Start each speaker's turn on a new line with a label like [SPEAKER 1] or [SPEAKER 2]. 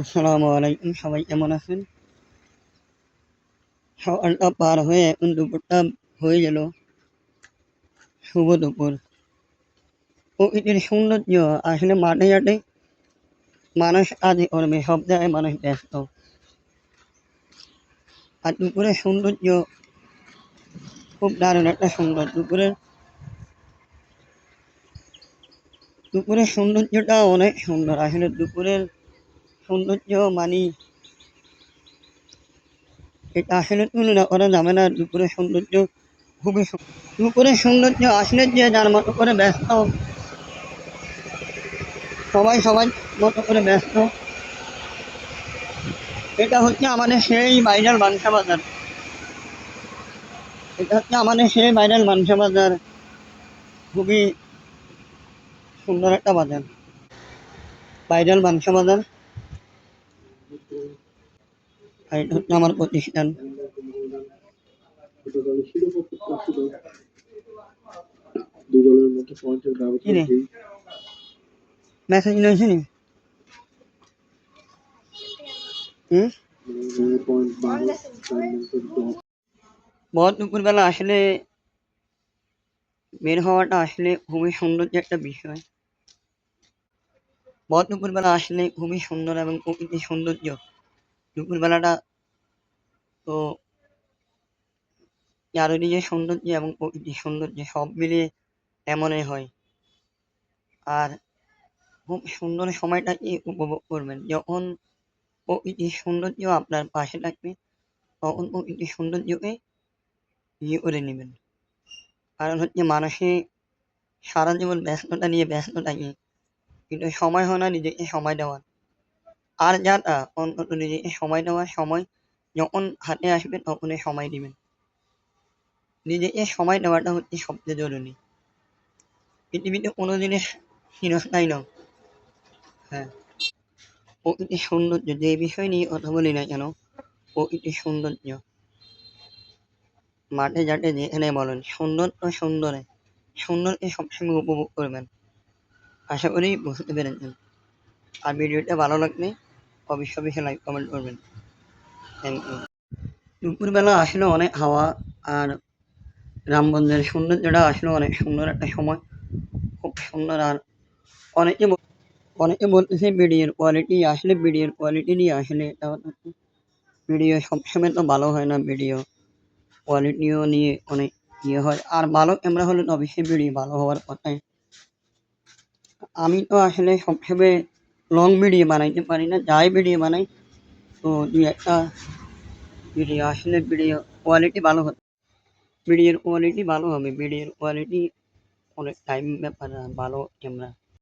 [SPEAKER 1] আসসালামু আলাইকুম, সবাই কেমন আছেন? সকালটা পার হয়ে এখন দুপুরটা হয়ে গেল। শুভ দুপুর। প্রকৃতির সৌন্দর্য আসলে মাঠে ঘাটে মানুষ কাজ করবে সব জায়গায় মানুষ ব্যস্ত। আর দুপুরের সৌন্দর্য খুব দারুণ একটা সুন্দর দুপুরের দুপুরের সৌন্দর্যটা অনেক সুন্দর। আসলে দুপুরের সৌন্দর্য মানে। এটা আসলে তুলনা করা যাবে না দুপুরের সৌন্দর্য খুবই দুপুরের সৌন্দর্য আসলে যে যার মতো করে ব্যস্ত। সবাই সবাই মতো করে ব্যস্ত। এটা হচ্ছে আমাদের সেই ভাইরাল মাংসা বাজার। এটা হচ্ছে আমাদের সেই ভাইরাল মাংসা বাজার। খুবই সুন্দর একটা বাজার। ভাইরাল মাংসা বাজার। আর এটা হচ্ছে আমার প্রতিষ্ঠান মেসেজ নিয়েছি নি বড় দুপুরবেলা আসলে বের হওয়াটা আসলে খুবই সুন্দর যে একটা বিষয়। বড় দুপুরবেলা আসলে খুবই সুন্দর এবং প্রকৃতির সৌন্দর্য দুপুরবেলাটা তো চারিদিকে সৌন্দর্য এবং প্রকৃতির সৌন্দর্য সব মিলিয়ে এমনই হয়। আর খুব সুন্দর সময়টাকে উপভোগ করবেন। যখন প্রকৃতির সৌন্দর্য আপনার পাশে থাকবে, তখন প্রকৃতির সৌন্দর্যকে ইয়ে করে নেবেন। কারণ হচ্ছে মানুষে সারা জীবন ব্যস্ততা নিয়ে ব্যস্ত থাকে। কিন্তু সময় হয় না নিজেকে সময় দেওয়ার। আর যারা সময় দেওয়ার সময় যখন হাতে আসবে তখনই সময় দিবেন নিজেকে সময় দেওয়াটা হচ্ছে সবচেয়ে জরুরি পৃথিবীতে কোনো জিনিস চিরস্থায়ী নয় হ্যাঁ প্রকৃতির সৌন্দর্য যে বিষয় নিয়ে কথা বলি না কেন প্রকৃতির সৌন্দর্য মাঠে ঘাটে যেখানে বলেন সুন্দর তো সুন্দরে সুন্দরকে সবসময় উপভোগ করবেন আশা করি বুঝতে পেরেছেন আর ভিডিওটা ভালো লাগলে অবশ্যই অবশ্যই লাইক কমেন্ট করবেন? ইউ দুপুরবেলা আসলে অনেক হাওয়া আর রামগঞ্জের সৌন্দর্যটা আসলে অনেক সুন্দর একটা সময়। খুব সুন্দর আর অনেকে অনেকে বলতেছে ভিডিওর কোয়ালিটি আসলে ভিডিওর কোয়ালিটি নিয়ে আসলে ভিডিও সবসময় তো ভালো হয় না, ভিডিও কোয়ালিটিও নিয়ে অনেক ইয়ে হয়। আর ভালো ক্যামেরা হলে অবশ্যই ভিডিও ভালো হওয়ার কথাই। আমি তো আসলে সবসময় লং ভিডিও বানাইতে পারি না যাই ভিডিও বানাই তো দুই একটা ভিডিও আসলে ভিডিও কোয়ালিটি ভালো হবে ভিডিওর কোয়ালিটি ভালো হবে ভিডিওর কোয়ালিটি অনেক টাইম ব্যাপার ভালো ক্যামেরা